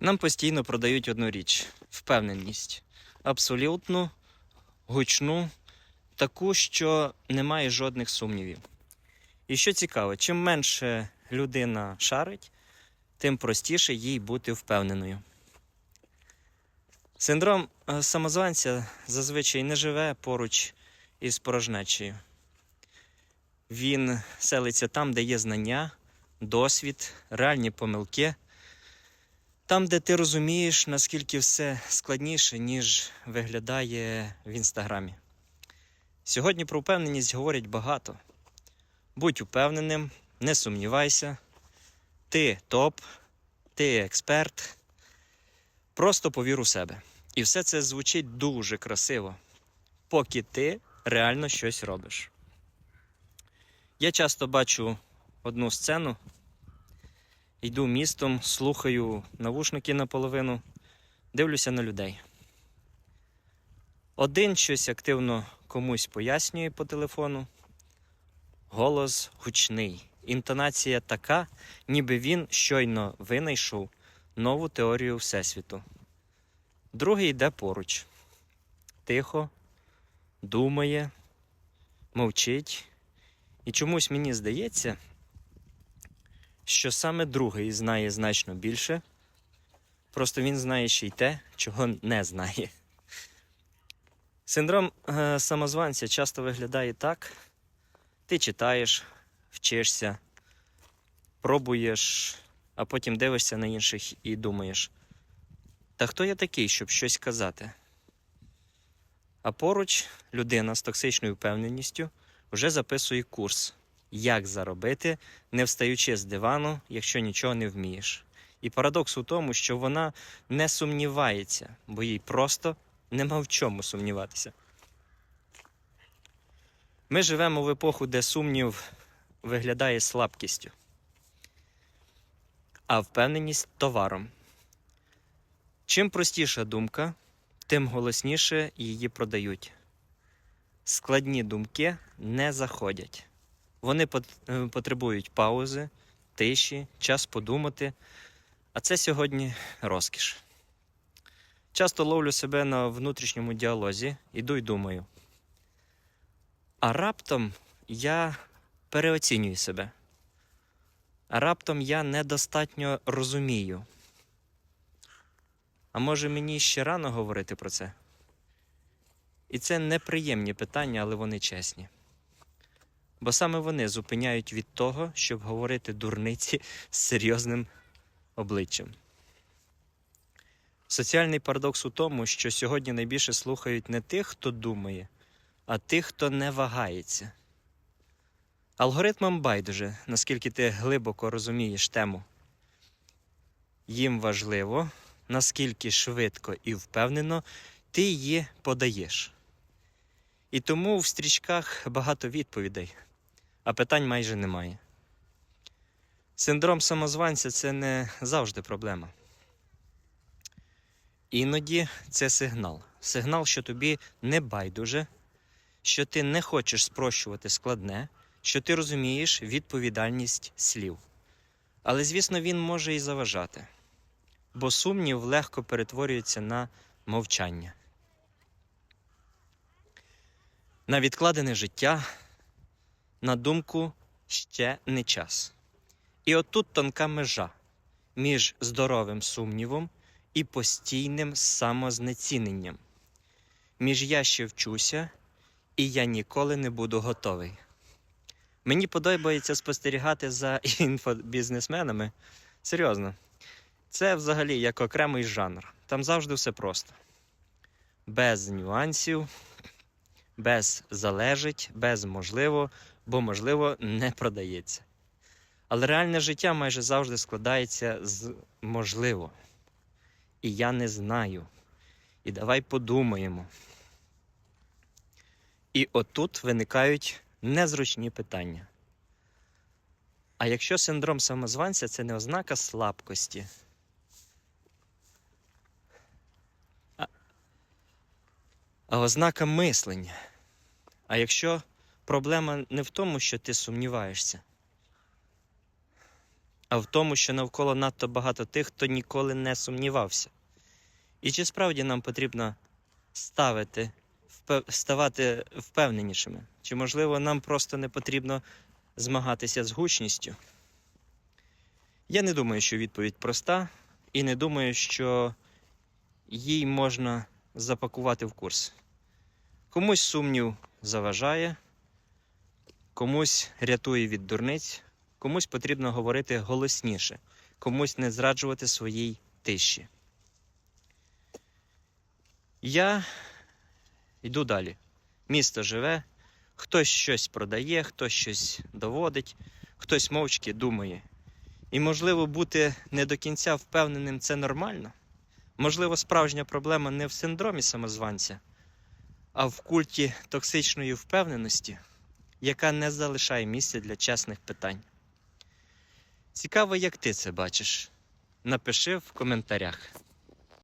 Нам постійно продають одну річ впевненість. Абсолютну, гучну, таку, що немає жодних сумнівів. І що цікаво, чим менше людина шарить, тим простіше їй бути впевненою. Синдром е, самозванця зазвичай не живе поруч із порожнечею. Він селиться там, де є знання, досвід, реальні помилки. Там, де ти розумієш, наскільки все складніше, ніж виглядає в інстаграмі. Сьогодні про впевненість говорять багато. Будь упевненим, не сумнівайся. Ти топ, ти експерт. Просто повір у себе. І все це звучить дуже красиво, поки ти реально щось робиш. Я часто бачу одну сцену, йду містом, слухаю навушники наполовину, дивлюся на людей. Один щось активно комусь пояснює по телефону. Голос гучний, інтонація така, ніби він щойно винайшов нову теорію Всесвіту. Другий йде поруч. Тихо, думає, мовчить. І чомусь мені здається, що саме другий знає значно більше, просто він знає ще й те, чого не знає. Синдром е, самозванця часто виглядає так: ти читаєш, вчишся, пробуєш, а потім дивишся на інших і думаєш, та хто я такий, щоб щось казати? А поруч людина з токсичною впевненістю вже записує курс, як заробити, не встаючи з дивану, якщо нічого не вмієш. І парадокс у тому, що вона не сумнівається, бо їй просто нема в чому сумніватися. Ми живемо в епоху, де сумнів виглядає слабкістю, а впевненість товаром. Чим простіша думка, тим голосніше її продають. Складні думки не заходять. Вони е, потребують паузи, тиші, час подумати. А це сьогодні розкіш. Часто ловлю себе на внутрішньому діалозі, іду й думаю. А раптом я переоцінюю себе. А раптом я недостатньо розумію. А може мені ще рано говорити про це? І це неприємні питання, але вони чесні. Бо саме вони зупиняють від того, щоб говорити дурниці з серйозним обличчям. Соціальний парадокс у тому, що сьогодні найбільше слухають не тих, хто думає, а тих, хто не вагається. Алгоритмам байдуже, наскільки ти глибоко розумієш тему. Їм важливо, наскільки швидко і впевнено ти її подаєш. І тому в стрічках багато відповідей, а питань майже немає. Синдром самозванця це не завжди проблема. Іноді це сигнал. Сигнал, що тобі не байдуже, що ти не хочеш спрощувати складне, що ти розумієш відповідальність слів. Але, звісно, він може і заважати, бо сумнів легко перетворюється на мовчання. На відкладене життя, на думку ще не час. І отут тонка межа між здоровим сумнівом і постійним самознеціненням. Між я ще вчуся, і я ніколи не буду готовий. Мені подобається спостерігати за інфобізнесменами. Серйозно, це взагалі як окремий жанр. Там завжди все просто. Без нюансів, без залежить, без можливо, бо можливо не продається. Але реальне життя майже завжди складається з можливо. І я не знаю. І давай подумаємо. І отут виникають незручні питання. А якщо синдром самозванця це не ознака слабкості, а, а ознака мислення. А якщо проблема не в тому, що ти сумніваєшся, а в тому, що навколо надто багато тих, хто ніколи не сумнівався. І чи справді нам потрібно ставити, ставати впевненішими? Чи, можливо, нам просто не потрібно змагатися з гучністю? Я не думаю, що відповідь проста, і не думаю, що їй можна запакувати в курс. Комусь сумнів заважає, комусь рятує від дурниць, комусь потрібно говорити голосніше, комусь не зраджувати своїй тиші. Я йду далі. Місто живе, хтось щось продає, хтось щось доводить, хтось мовчки думає. І, можливо, бути не до кінця впевненим це нормально. Можливо, справжня проблема не в синдромі самозванця, а в культі токсичної впевненості, яка не залишає місця для чесних питань. Цікаво, як ти це бачиш. Напиши в коментарях.